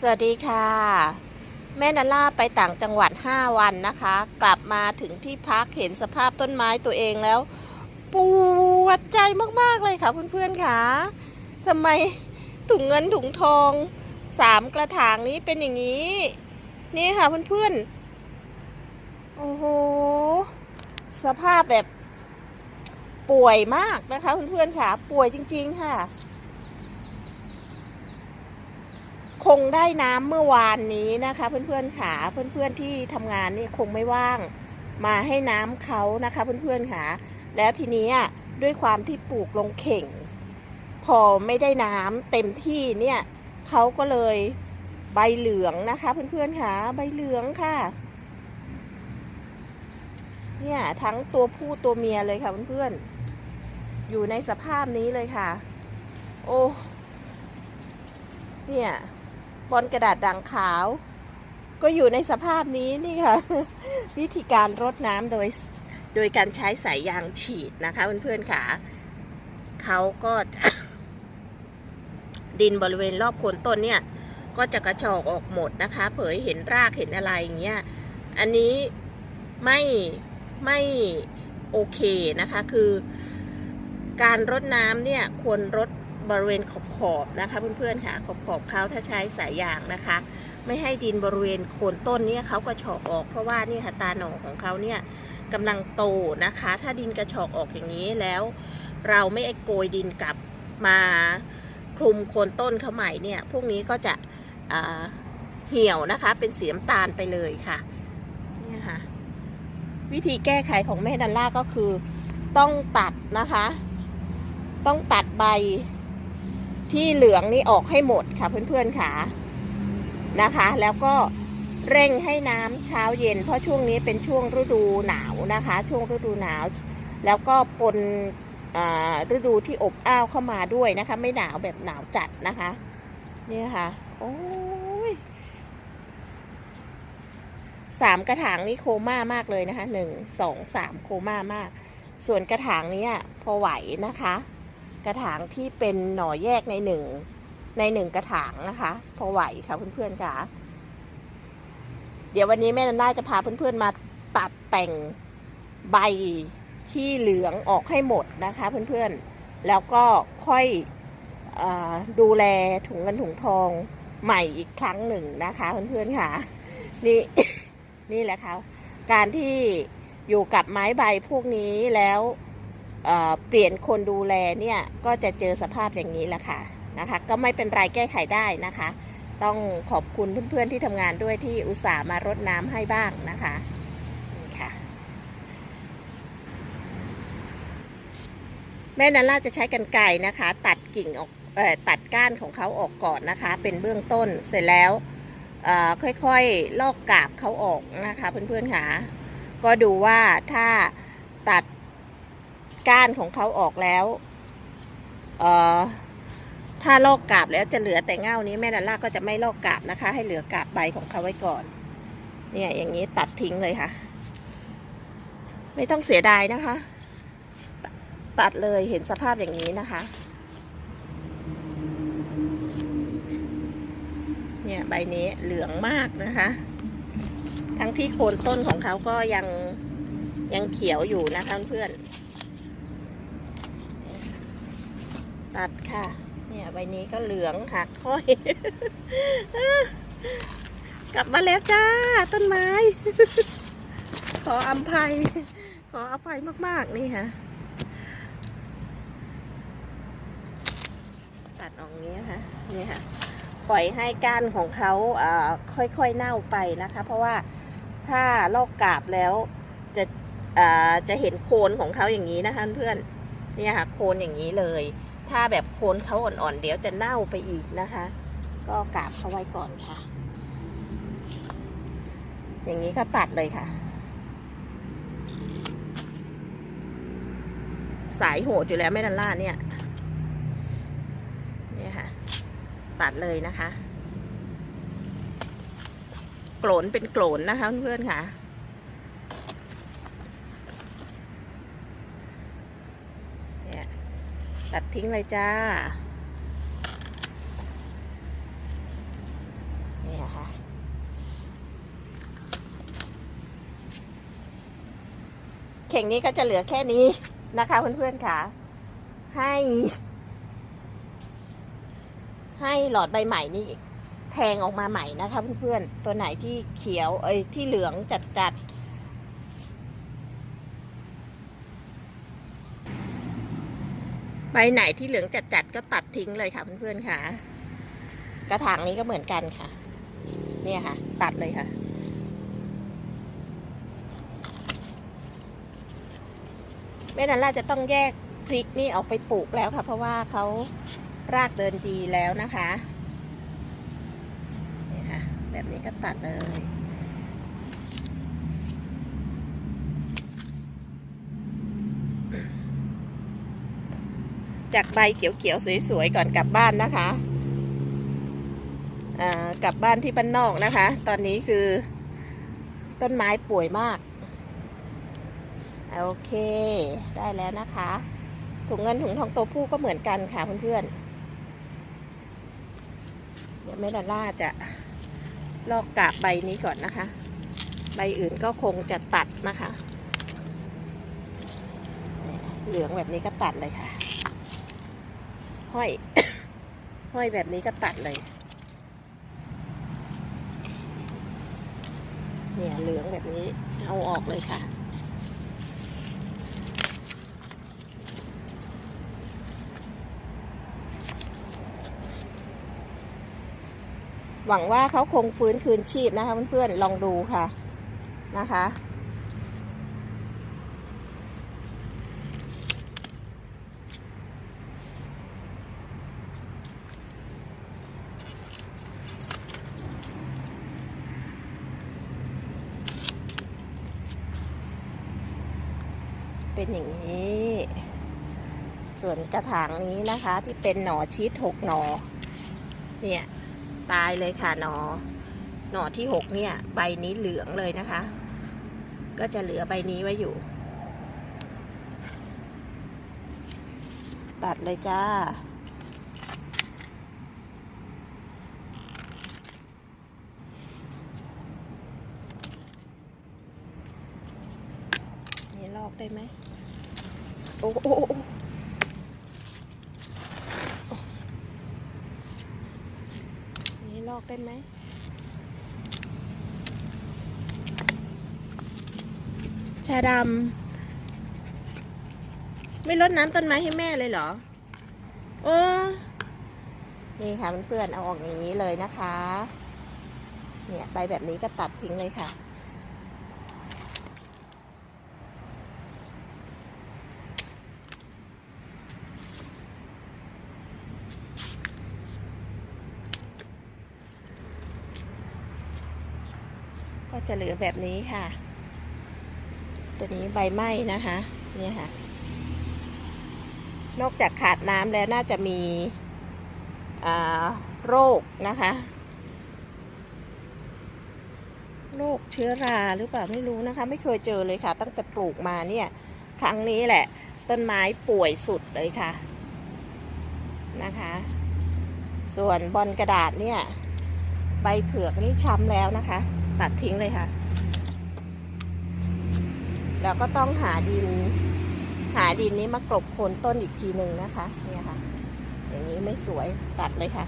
สวัสดีค่ะ แม่นาล่าไปต่างจังหวัด 5 วันนะคะ กลับมาถึงที่พักเห็นสภาพต้นไม้ตัวเองแล้ว ปวดใจมาก ๆ เลยค่ะเพื่อนๆค่ะทำไมถุงเงินถุงทองสามกระถางนี้เป็นอย่างนี้ นี่ค่ะเพื่อนๆ โอ้โห สภาพแบบป่วยมากนะคะเพื่อนๆค่ะ ป่วยจริง ๆ ค่ะ คงได้น้ำเมื่อวานนี้นะคะ เพื่อนๆค่ะเพื่อนๆที่ทำงานนี่คงไม่ว่าง มาให้น้ำเขานะคะ เพื่อนๆค่ะแล้วทีนี้ด้วยความที่ปลูกลงเข่ง พอไม่ได้น้ำเต็มที่เนี่ยเขาก็เลยใบเหลืองนะคะ เพื่อนๆค่ะใบเหลืองค่ะ เนี่ยทั้งตัวผู้ตัวเมียเลยค่ะเพื่อนๆอยู่ในสภาพนี้เลยค่ะ โอ้เนี่ย อลกระดาษด่างขาว ก็อยู่ในสภาพนี้นี่ค่ะ วิธีการรดน้ำโดยโดยการใช้สายยางฉีดนะคะเพื่อนๆค่ะเขาก็ดินบริเวณรอบโคนต้นเนี่ย ก็จะกระจอกออกหมดนะคะ เผยเห็นรากเห็นอะไรอย่างเงี้ยอันนี้ไม่ไม่โอเคนะคะ คือ การรดน้ำเนี่ยควรรด บริเวณขอบขอบนะคะเพื่อนๆค่ะขอบขอบเขาถ้าใช้สายยางนะคะ ไม่ให้ดินบริเวณโคนต้นเนี่ยเขากระชอกออก เพราะว่านี่ค่ะตาหนอของเขาเนี่ยกำลังโตนะคะ ถ้าดินกระชอกออกอย่างนี้แล้ว เราไม่ไอโกยดินกลับมาคลุมโคนต้นเขาใหม่เนี่ยพวกนี้ก็จะเหี่ยวนะคะเป็นสีน้ำตาลไปเลยค่ะนี่ค่ะวิธีแก้ไขของแม่ดันล่าก็คือต้องตัดนะคะ ต้องตัดใบ ที่เหลืองนี่ออกให้หมดค่ะเพื่อนๆค่ะนะคะ แล้วก็เร่งให้น้ำเช้าเย็น เพราะช่วงนี้เป็นช่วงฤดูหนาวนะคะ ช่วงฤดูหนาว แล้วก็ปนฤดูที่อบอ้าวเข้ามาด้วยนะคะ ไม่หนาวแบบหนาวจัดนะคะเนี่ยค่ะโอ้ยสามกระถางนี่โคม่ามากเลยนะคะหนึ่งสองสามโคม่ามาก ส่วนกระถางเนี้ยพอไหวนะคะ กระถางที่เป็นหน่อแยกในหนึ่งในหนึ่งกระถางนะคะ พอไหวค่ะเพื่อนๆค่ะ เดี๋ยววันนี้แม่นันด้าจะพาเพื่อนๆมาตัดแต่งใบที่เหลืองออกให้หมดนะคะเพื่อนๆ แล้วก็ค่อยออดูแลถุงเงินถุงทองใหม่อีกครั้งหนึ่งนะคะเพื่อนๆค่ะ นี่นี่แหละค่ะ การที่อยู่กับไม้ใบพวกนี้แล้ว เปลี่ยนคนดูแลเนี่ยก็จะเจอสภาพอย่างนี้แหละค่ะนะคะก็ไม่เป็นไรแก้ไขได้นะคะ ต้องขอบคุณเพื่อนๆที่ทำงานด้วยที่อุตส่าห์มารดน้ำให้บ้างนะคะนี่ค่ะแม่นันล่าจะใช้กันไก่นะคะ ตัดกิ่งออกเออตัดก้านของเขาออกก่อนนะคะ เป็นเบื้องต้นเสร็จแล้วค่อยๆลอกกาบเขาออกนะคะ เพื่อนๆค่ะก็ดูว่าถ้าตัด ก้านของเขาออกแล้วเอ่อถ้าลอกกาบแล้วจะเหลือแต่เง่านี้แม่นันล่าก็จะไม่ลอกกาบนะคะ ให้เหลือกาบใบของเขาไว้ก่อน เนี่ยอย่างนี้ตัดทิ้งเลยค่ะ ไม่ต้องเสียดายนะคะตตัดเลยเห็นสภาพอย่างนี้นะคะ เนี่ยใบนี้เหลืองมากนะคะ ทั้งที่โคนต้นของเขาก็ยังยังเขียวอยู่นะคะเพื่อน ตัดค่ะ เนี่ยใบนี้ก็เหลืองหักค่อย กลับมาแล้วจ้า ต้นไม้ ขออภัย ขออภัยมากๆนี่ค่ะ ตัดออกอย่างนี้ค่ะนี่ค่ะ ปล่อยให้ก้านของเขาอ่าค่อยๆเน่าไปนะคะ เพราะว่าถ้าลอกกาบแล้วจะจะเห็นโคนของเขาอย่างนี้นะคะเพื่อนเนี่ยค่ะโคนอย่างนี้เลย ถ้าแบบโคนเขาอ่อนๆ เดี๋ยวจะเน่าไปอีกนะคะ ก็กาบเขาไว้ก่อนค่ะ อย่างนี้ก็ตัดเลยค่ะ สายโหดอยู่แล้วแม่ดันล่าเนี่ยเนี่ยค่ะ ตัดเลยนะคะ โกรนเป็นโกรนนะคะเพื่อนๆค่ะ ตัดทิ้งเลยจ้า นี่นะะเข่งนี้ก็จะเหลือแค่นี้นะคะเพื่อนๆค่ะ ให้ ให้หลอดใบใหม่นี่แทงออกมาใหม่นะคะเพื่อนๆ ตัวไหนที่เขียวเอ้ยที่เหลืองจัดๆ ใบไหนที่เหลืองจัดๆก็ตัดทิ้งเลยค่ะเพื่อนๆค่ะ กระถางนี้ก็เหมือนกันค่ะ เนี่ยค่ะ ตัดเลยค่ะ แม่นันล่าจะต้องแยกพริกนี่ออกไปปลูกแล้วค่ะ เพราะว่าเขารากเดินดีแล้วนะคะนี่ค่ะ แบบนี้ก็ตัดเลย จากใบเขียวๆสวยๆก่อนกลับบ้านนะคะอ่ากลับบ้านที่บ้านนอกนะคะ ตอนนี้คือต้นไม้ป่วยมาก โอเค ได้แล้วนะคะ ถุงเงินถุงทองตัวผู้ก็เหมือนกันค่ะเพื่อนๆ เดี๋ยวแม่ดอลล่าจะลอกกาบใบนี้ก่อนนะคะ ใบอื่นก็คงจะตัดนะคะ เหลืองแบบนี้ก็ตัดเลยค่ะ ห้อย ห้อยแบบนี้ก็ตัดเลย เนี่ยเหลืองแบบนี้เอาออกเลยค่ะ หวังว่าเขาคงฟื้นคืนชีพนะคะเพื่อนๆลองดูค่ะนะคะ เป็นอย่างนี้ ส่วนกระถางนี้นะคะที่เป็นหน่อชีสหกหน่อเนี่ย ตายเลยค่ะหนอ หน่อที่หกเนี่ย ใบนี้เหลืองเลยนะคะ ก็จะเหลือใบนี้ไว้อยู่ ตัดเลยจ้าลอกได้ไหม โอ้โหโอ้นี่ลอกได้ไหมชาดำไม่ลดน้ำต้นไม้ให้แม่เลยเหรอโอ้นี่ค่ะเพื่อนๆเอาออกอย่างนี้เลยนะคะ เนี่ยใบแบบนี้ก็ตัดทิ้งเลยค่ะ ก็ จะเหลือแบบนี้ค่ะ ตัวนี้ใบไหม้นะคะเนี่ยค่ะ นอกจากขาดน้ำแล้วน่าจะมีโรคนะคะโรคเชื้อราหรือเปล่าไม่รู้นะคะ ไม่เคยเจอเลยค่ะ ตั้งแต่ปลูกมาเนี่ย ครั้งนี้แหละ ต้นไม้ป่วยสุดเลยค่ะนะคะ ส่วนบอลกระดาษเนี่ย ใบเผือกนี่ช้ำแล้วนะคะ ตัดทิ้งเลยค่ะ แล้วก็ต้องหาดิน หาดินนี้มากลบโคนต้นอีกทีหนึ่งนะคะ เนี่ยค่ะ อย่างนี้ไม่สวยตัดเลยค่ะ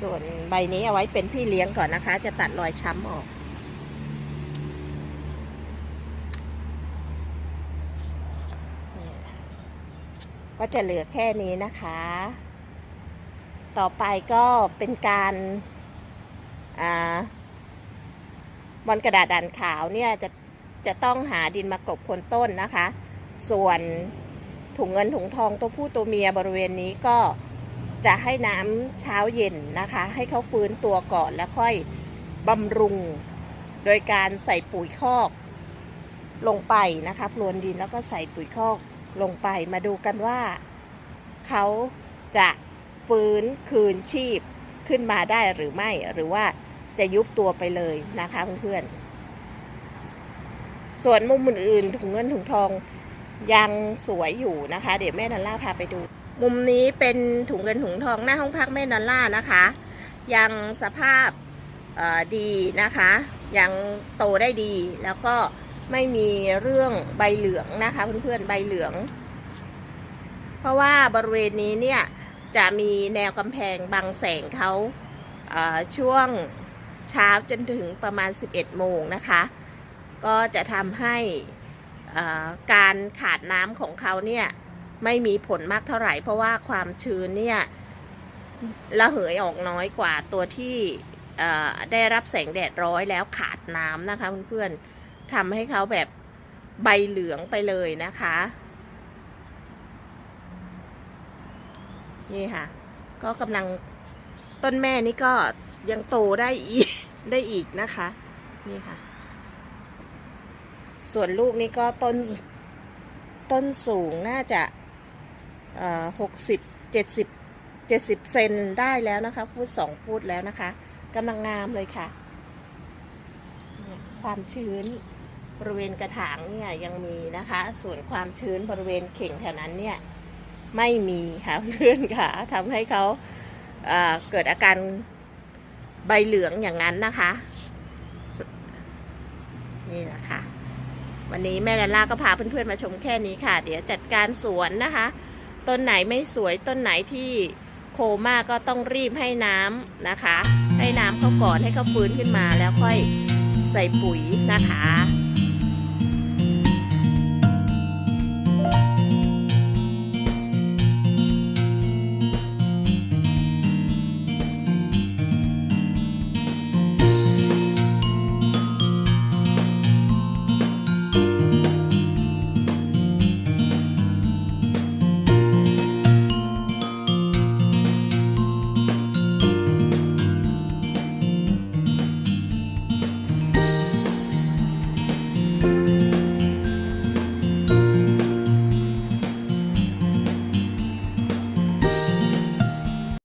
ส่วนใบนี้เอาไว้เป็นพี่เลี้ยงก่อนนะคะ จะตัดรอยช้ำออก ก็จะเหลือแค่นี้นะคะ ต่อไปก็เป็นการบอลกระดาษด่านขาวเนี่ยจะจะต้องหาดินมากลบคนต้นนะคะ ส่วนถุงเงินถุงทองตัวผู้ตัวเมียบริเวณนี้ก็จะให้น้ำเช้าเย็นนะคะ ให้เขาฟื้นตัวก่อนแล้วค่อยบำรุง โดยการใส่ปุ๋ยคอกลงไปนะคะพรวนดินแล้วก็ใส่ปุ๋ยคอกลงไปมาดูกันว่า เขาจะ ฟื้นคืนชีพขึ้นมาได้หรือไม่หรือว่าจะยุบตัวไปเลยนะคะเพื่อนๆส่วนมุมอื่นๆถุงเงินถุงทองยังสวยอยู่นะคะ เดี๋ยวแม่ดอลล่าพาไปดู มุมนี้เป็นถุงเงินถุงทองหน้าห้องพักแม่ดอลล่านะคะ ยังสภาพดีนะคะ ยังโตได้ดีแล้วก็ไม่มีเรื่องใบเหลืองนะคะเพื่อนๆใบเหลือง เพราะว่าบริเวณนี้เนี่ย จะมีแนวกำแพงบังแสงเขาช่วงเช้าจนถึงประมาณ 11 โมงนะคะ ก็จะทำให้การขาดน้ำของเขาเนี่ยไม่มีผลมากเท่าไหร่ เพราะว่าความชื้นเนี่ยระเหยออกน้อยกว่าตัวที่ได้รับแสงแดดร้อยแล้วขาดน้ำนะคะเพื่อนๆทำให้เขาแบบใบเหลืองไปเลยนะคะ นี่ค่ะ ก็กำลังต้นแม่นี่ก็ยังโตได้อีกได้อีกนะคะ นี่ค่ะ ส่วนลูกนี่ก็ต้นต้นสูงน่าจะหกสิบเจ็ดสิบเจ็ดสิบเซนได้แล้วนะคะ ฟุตสองฟุตแล้วนะคะกำลังงามเลยค่ะ ความชื้นบริเวณกระถางเนี่ยยังมีนะคะ ส่วนความชื้นบริเวณเข่งแถวนั้นเนี่ย ไม่มีค่ะเพื่อนค่ะทำให้เขาเเกิดอาการใบเหลืองอย่างนั้นนะคะ นี่แหละค่ะวันนี้แม่ดาล่าก็พาเพื่อนๆมาชมแค่นี้ค่ะ เดี๋ยวจัดการสวนนะคะ ต้นไหนไม่สวยต้นไหนที่โคม่าก็ต้องรีบให้น้ำนะคะ ให้น้ำเขาก่อนให้เขาฟื้นขึ้นมาแล้วค่อยใส่ปุ๋ยนะคะ